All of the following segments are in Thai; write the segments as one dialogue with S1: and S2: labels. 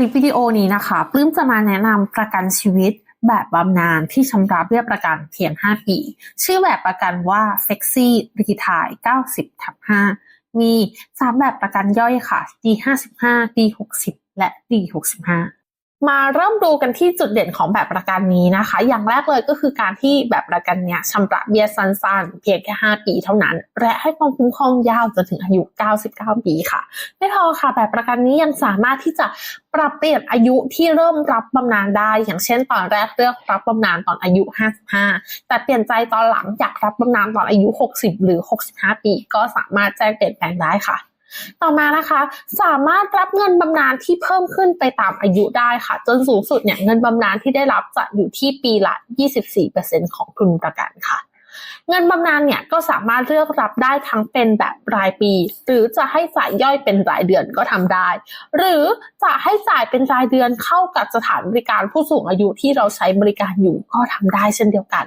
S1: ลิปวิดีโอนี้นะคะ ปลื้มจะมาแนะนำประกันชีวิตแบบบำนาญที่ชำระเบี้ยประกันเพียง 5 ปี ชื่อแบบประกันว่า Flexi Retire 90ทับ5มี 3 แบบประกันย่อยค่ะ D55 D60 และ D65 มาเริ่มดูกันที่จุดเด่นของแบบประกันนี้นะคะ อย่างแรกเลยก็คือการที่แบบประกันเนี้ยชำระเบี้ยสั้นๆ เพียงแค่ 5 ปีเท่านั้น และให้ความคุ้มครองยาวจนถึงอายุ 99 ปีค่ะ ไม่พอค่ะ แบบประกันนี้ยังสามารถที่จะปรับเปลี่ยนอายุที่เริ่มรับบำนาญได้ อย่างเช่นตอนแรกเลือกรับบำนาญตอนอายุ 55 แต่เปลี่ยนใจตอนหลังอยากรับบำนาญตอนอายุ 60 หรือ 65 ปี ก็สามารถแจ้งเปลี่ยนแปลงได้ค่ะ ต่อมานะคะ สามารถรับเงินบำนาญที่เพิ่มขึ้นไปตามอายุได้ค่ะ จนสูงสุดเนี่ยเงินบำนาญที่ได้รับจะอยู่ที่ปีละ 24%ของทุนประกันค่ะ เงินบำนาญเนี่ยก็สามารถเลือกรับได้ทั้งเป็นแบบรายปี หรือจะให้จ่ายย่อยเป็นรายเดือนก็ทำได้ หรือจะให้จ่ายเป็นรายเดือนเข้ากับสถานบริการผู้สูงอายุที่เราใช้บริการอยู่ก็ทำได้เช่นเดียวกัน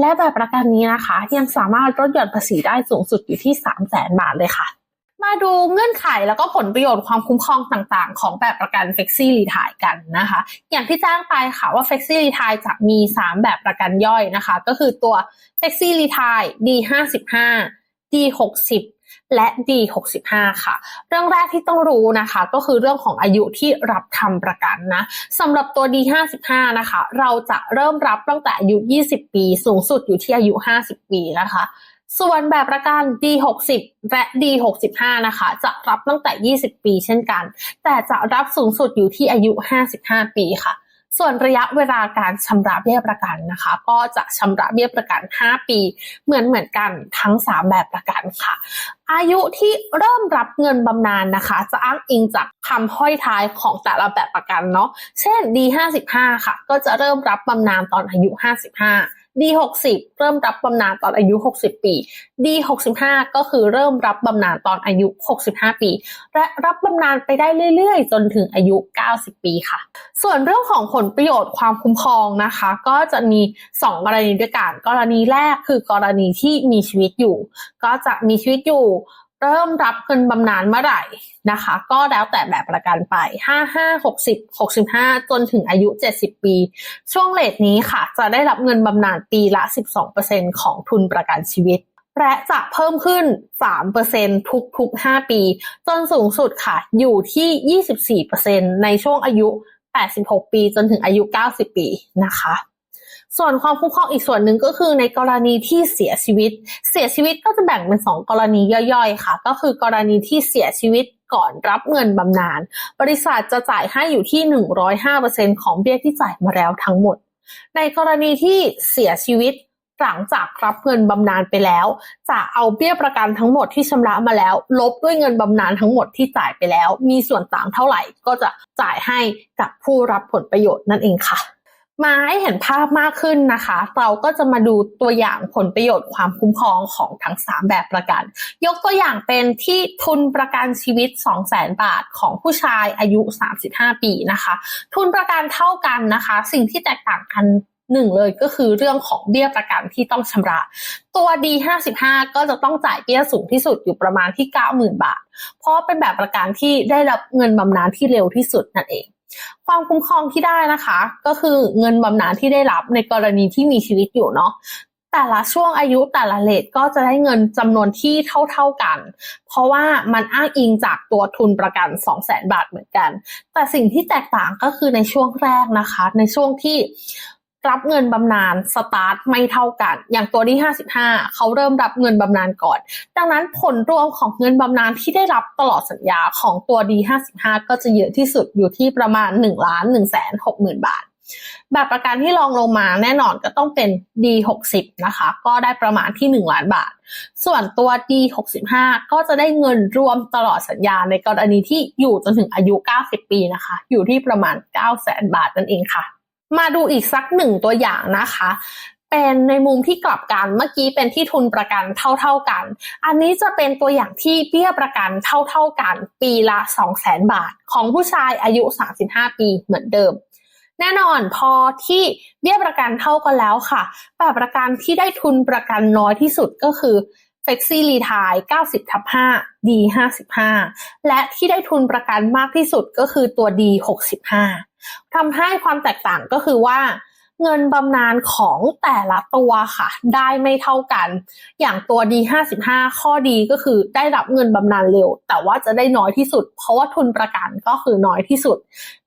S1: และแบบประกันนี้นะคะ ยังสามารถลดหย่อนภาษีได้สูงสุดอยู่ที่ 3 0 0 0 0 0 บาทเลยค่ะ มาดูเงื่อนไขแล้วก็ผลประโยชน์ความคุ้มครองต่างๆ ของแบบประกัน Flexi Retire กันนะคะ อย่างที่แจ้งไปค่ะว่า Flexi Retire จะมี 3 แบบประกันย่อยนะคะ ก็คือตัว Flexi Retire D55 D60 และ D65 ค่ะ เรื่องแรกที่ต้องรู้นะคะ ก็คือเรื่องของอายุที่รับทำประกันนะสำหรับตัว D55 นะคะ เราจะเริ่มรับตั้งแต่อายุ 20 ปี สูงสุดอยู่ที่อายุ 50 ปีนะคะ ส่วนแบบประกัน D60 และ D65 นะคะ จะรับตั้งแต่ 20 ปีเช่นกัน แต่จะรับสูงสุดอยู่ที่อายุ 55 ปีค่ะ ส่วนระยะเวลาการชำระเบี้ยประกันนะคะ ก็จะชำระเบี้ยประกัน 5 ปี เหมือนเหมือนกันทั้ง 3 แบบประกันค่ะ อายุที่เริ่มรับเงินบำนาญนะคะ จะอ้างอิงจากคำห้อยท้ายของแต่ละแบบประกันเนาะ เช่น D55 ค่ะ ก็จะเริ่มรับบำนาญตอนอายุ 55 D60 เริ่มรับบำนาญตอนอายุ 60 ปี D65 ก็คือเริ่มรับบำนาญตอนอายุ 65 ปี และรับบำนาญไปได้เรื่อยๆ จนถึงอายุ 90 ปีค่ะ ส่วนเรื่องของผลประโยชน์ความคุ้มครองนะคะ ก็จะมี 2 กรณีด้วยกัน กรณีแรกคือกรณีที่มีชีวิตอยู่ ก็จะมีชีวิตอยู่ เริ่มรับเงินบำนาญเมื่อไหร่นะคะ ก็แล้วแต่แบบประกันไป 55 60 65 จนถึงอายุ 70 ปี ช่วงเลทนี้ค่ะ จะได้รับเงินบำนาญปีละ 12%ของทุนประกันชีวิต และจะเพิ่มขึ้น 3%ทุกๆ 5 ปี จนสูงสุดค่ะ อยู่ที่ 24%ในช่วงอายุ 86 ปี จนถึงอายุ 90 ปีนะคะ ส่วนความคุ้มครองอีกส่วนหนึ่งก็คือในกรณีที่เสียชีวิต เสียชีวิตก็จะแบ่งเป็น 2 กรณีย่อยๆ ค่ะ ก็คือกรณีที่เสียชีวิตก่อนรับเงินบำนาญบริษัทจะจ่ายให้อยู่ที่ 105%ของเบี้ยที่จ่ายมาแล้วทั้งหมด ในกรณีที่เสียชีวิตหลังจากรับเงินบำนาญไปแล้ว จะเอาเบี้ยประกันทั้งหมดที่ชำระมาแล้ว ลบด้วยเงินบำนาญทั้งหมดที่จ่ายไปแล้ว มีส่วนต่างเท่าไหร่ก็จะจ่ายให้กับผู้รับผลประโยชน์นั่นเองค่ะ มาให้เห็นภาพมากขึ้นนะคะ เราก็จะมาดูตัวอย่างผลประโยชน์ความคุ้มครองของทั้ง 3 แบบประกัน ยกตัวอย่างเป็นที่ทุนประกันชีวิต 200,000 บาทของผู้ชายอายุ 35 ปีนะคะ ทุนประกันเท่ากันนะคะ สิ่งที่แตกต่างกันหนึ่งเลยก็คือเรื่องของเบี้ยประกันที่ต้องชำระ ตัว D55 ก็จะต้องจ่ายเบี้ยสูงที่สุดอยู่ประมาณที่ 90,000 บาท เพราะเป็นแบบประกันที่ได้รับเงินบำนาญที่เร็วที่สุดนั่นเอง ความคุ้มครองที่ได้นะคะ ก็คือเงินบำนาญที่ได้รับในกรณีที่มีชีวิตอยู่เนาะแต่ละช่วงอายุแต่ละเลทก็จะได้เงินจำนวนที่เท่าๆกัน เพราะว่ามันอ้างอิงจากตัวทุนประกัน 2 0 0 0 0 0บาทเหมือนกัน แต่สิ่งที่แตกต่างก็คือในช่วงแรกนะคะ ในช่วงที่ รับเงินบำนาญสตาร์ทไม่เท่ากัน อย่างตัวที่ 55 เขาเริ่มรับเงินบำนาญก่อน ดังนั้นผลรวมของเงินบำนาญที่ได้รับตลอดสัญญาของตัว D55 ก็จะเยอะที่สุดอยู่ที่ประมาณ1ล้าน1 6 0 0 0 0 บาท แบบประกันที่รองลงมาแน่นอนก็ต้องเป็น D60 นะคะ ก็ได้ประมาณที่ 1 ล้านบาท ส่วนตัว D65 ก็จะได้เงินรวมตลอดสัญญาในกรณีที่อยู่จนถึงอายุ 90 ปีนะคะ อยู่ที่ประมาณ 9 0 0 0 0 0 บาทนั่นเองค่ะ มาดูอีกสักหนึ่งตัวอย่างนะคะ เป็นในมุมที่กลับกันเมื่อกี้เป็นที่ทุนประกันเท่าๆกัน อันนี้จะเป็นตัวอย่างที่เบี้ยประกันเท่าๆกัน ปีละ 2 0 0 0 0 0 บาท ของผู้ชายอายุ 35 ปีเหมือนเดิมแน่นอนพอที่เบี้ยประกันเท่ากันแล้วค่ะแบบประกันที่ได้ทุนประกันน้อยที่สุดก็คือ f l e x i r e t i r e 90ทับ5 D 55และที่ได้ทุนประกันมากที่สุดก็คือตัว D 65 ทำให้ความแตกต่างก็คือว่าเงินบำนาญของแต่ละตัวค่ะ ได้ไม่เท่ากัน อย่างตัว D 55 ข้อดีก็คือได้รับเงินบำนาญเร็ว แต่ว่าจะได้น้อยที่สุด เพราะว่าทุนประกันก็คือน้อยที่สุด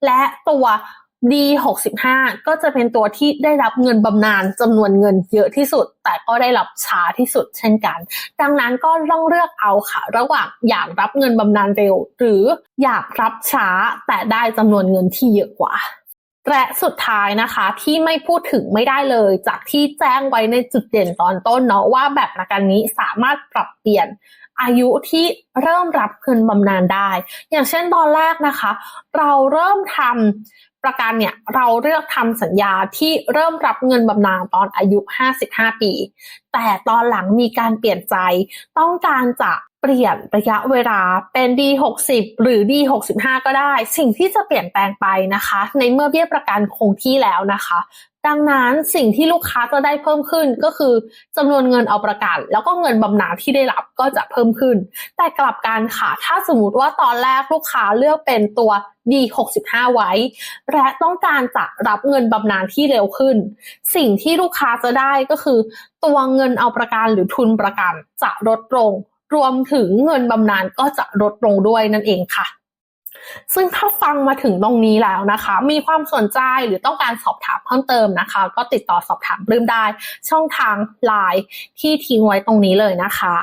S1: และตัว D 65 ก็จะเป็นตัวที่ได้รับเงินบำนาญจำนวนเงินเยอะที่สุด แต่ก็ได้รับช้าที่สุดเช่นกัน ดังนั้นก็ต้องเลือกเอาค่ะ ระหว่างอยากรับเงินบำนาญเร็ว หรืออยากรับช้าแต่ได้จำนวนเงินที่เยอะกว่าและสุดท้ายนะคะที่ไม่พูดถึงไม่ได้เลย จากที่แจ้งไว้ในจุดเด่นตอนต้นเนาะว่าแบบประกันนี้สามารถปรับเปลี่ยนอายุที่เริ่มรับเงินบำนาญได้ อย่างเช่นตอนแรกนะคะ เราเริ่มทำ ประกันเนี่ยเราเลือกทำสัญญาที่เริ่มรับเงินบำนาญตอนอายุ 55 ปี แต่ตอนหลังมีการเปลี่ยนใจต้องการจะ เปลี่ยนระยะเวลาเป็น D60 หรือ D65 ก็ได้ สิ่งที่จะเปลี่ยนแปลงไปนะคะ ในเมื่อเบี้ยประกันคงที่แล้วนะคะ ดังนั้นสิ่งที่ลูกค้าจะได้เพิ่มขึ้นก็คือจำนวนเงินเอาประกัน แล้วก็เงินบำนาญที่ได้รับก็จะเพิ่มขึ้น แต่กลับกันค่ะ ถ้าสมมติว่าตอนแรกลูกค้าเลือกเป็นตัว D65 ไว้ และต้องการจะรับเงินบำนาญที่เร็วขึ้น สิ่งที่ลูกค้าจะได้ก็คือ ตัวเงินเอาประกันหรือทุนประกันจะลดลง รวมถึงเงินบำนาญก็จะลดลงด้วยนั่นเองค่ะ ซึ่งถ้าฟังมาถึงตรงนี้แล้วนะคะ มีความสนใจหรือต้องการสอบถามเพิ่มเติมนะคะ ก็ติดต่อสอบถามปลื้มได้ช่องทางไลน์ที่ทิ้งไว้ตรงนี้เลยนะคะ